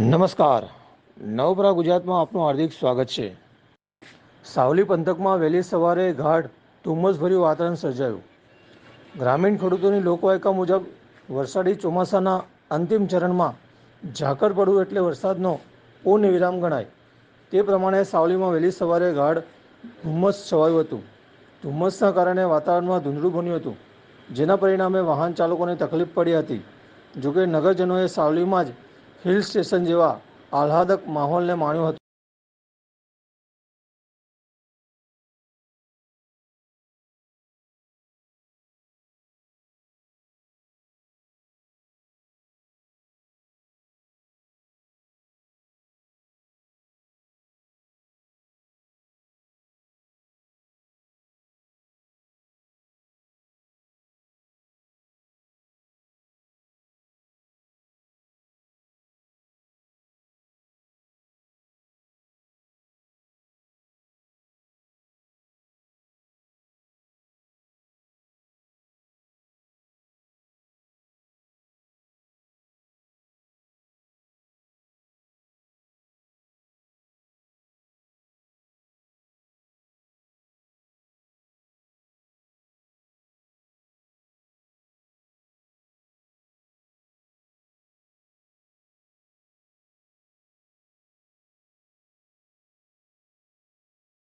નમસ્કાર. નવપરા ગુજરાતમાં આપનું હાર્દિક સ્વાગત છે. સાવલી પંથકમાં વહેલી સવારે ગાઢ, ધુમ્મસભર્યું વાતાવરણ સર્જાયું. ગ્રામીણ ખેડૂતોની લોકવાયકા મુજબ વરસાદી ચોમાસાના અંતિમ ચરણમાં ઝાકળ પડવું એટલે વરસાદનો પૂર્ણ વિરામ ગણાય. તે પ્રમાણે સાવલીમાં વહેલી સવારે ગાઢ, ધુમ્મસ છવાયું હતું. ધુમ્મસના કારણે વાતાવરણમાં ધૂંધળું બન્યું હતું. જેના પરિણામે વાહન ચાલકોને તકલીફ પડી હતી. જોકે નગરજનોએ સાવલીમાં જ હિલ સ્ટેશન જેવા આહલાદક માહોલને માણ્યો હતો.